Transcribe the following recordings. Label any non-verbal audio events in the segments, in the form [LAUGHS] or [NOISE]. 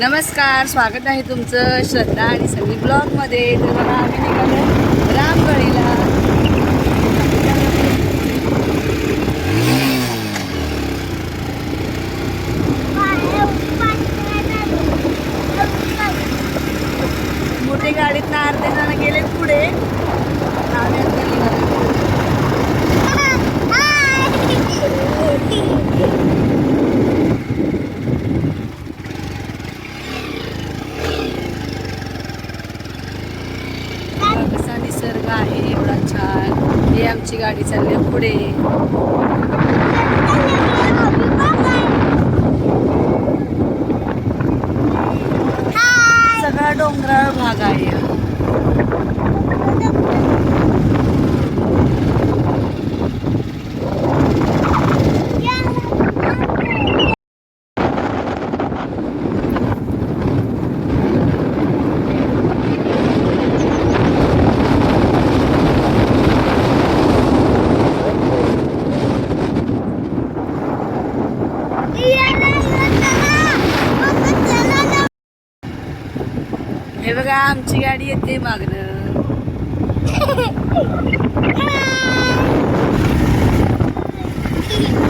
नमस्कार स्वागत आहे तुमचं श्रद्धा आणि सनी ब्लॉगमध्ये. तर बघा आम्ही निघालो रामगडीला मोठे गाडीत ना अर्धे जण गेले पुढे आम्ही आता निघालो. बघा कसा निसर्ग आहे एवढा छान. ही आमची गाडी चालली पुढे. सगळा डोंगराळ भाग आहे हे बघा आमची गाडी येते मागणं [LAUGHS]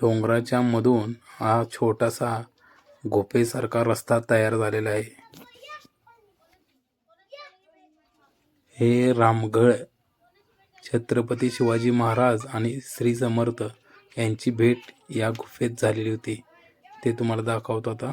डोंगराच्या मधून हा छोटासा गुफेसारखा रस्ता तयार झालेला आहे. हे रामगड छत्रपती शिवाजी महाराज आणि श्री समर्थ यांची भेट या गुफेत झालेली होती. ते तुम्हाला दाखवतो आता.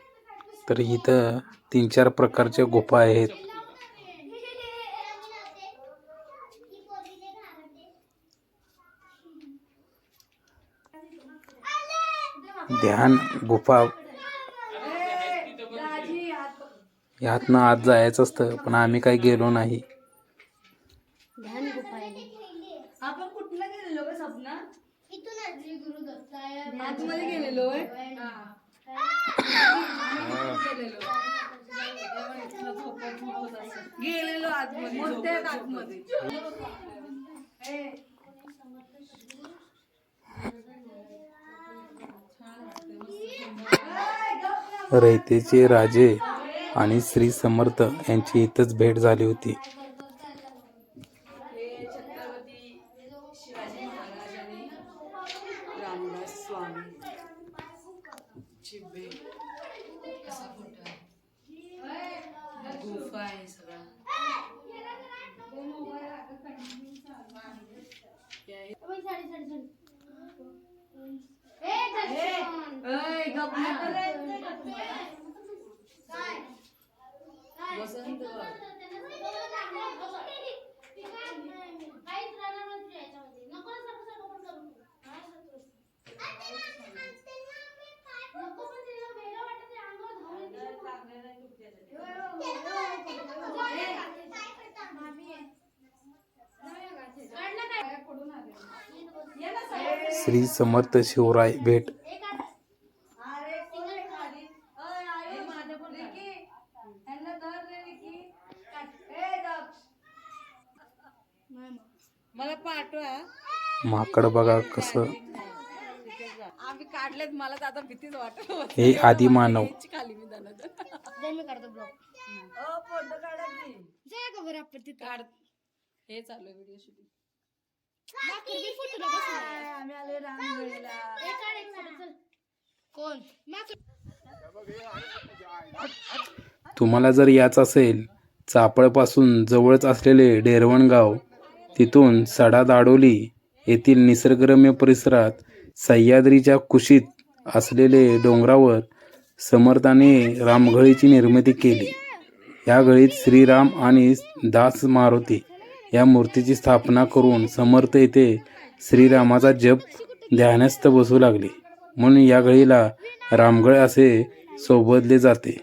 तर इथं तीन चार प्रकारच्या गुफा आहेत. ध्यान गुफा. दाजी आत ह्यातनं आत जायचं असतं पण आम्ही काही गेलो नाही. आपण कुठलं गेलेलो गेलेलो आतमध्ये रयतेचे राजे आणि श्री समर्थ यांची इथंच भेट झाली होती हे छत्रपती शिवाजी महाराज आणि रामदास स्वामी चिबे. कसा फोटो आहे. गुफा आहे सगळा. हे. वसंत श्री समर्थ शिवराय भेट. माकड बघा कसं. आम्ही काढलेत मला तर आता भीतीच वाटत हे आदी मानव. काढ हे चालू आहे व्हिडिओ शूटिंग आम्ही आलोय रामगडीला कोण तुम्हाला जर याच असेल चापळपासून जवळच असलेले डेरवणगाव तिथून सडा दाडोली येथील निसर्गरम्य परिसरात सह्याद्रीच्या कुशीत असलेले डोंगरावर समर्थाने रामघळीची निर्मिती केली. या घळीत श्रीराम आणि दास मारुती या मूर्तीची स्थापना करून समर्थ येथे श्रीरामाचा जप ध्यानस्थ बसू लागले. म्हणून या घळीला रामगळ असे संबोधले जाते.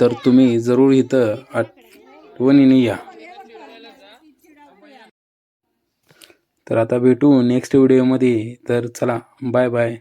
तर तुम्ही जरूर इथं आठवणीने या. तर आता भेटू नेक्स्ट व्हिडिओमध्ये. तर चला बाय बाय.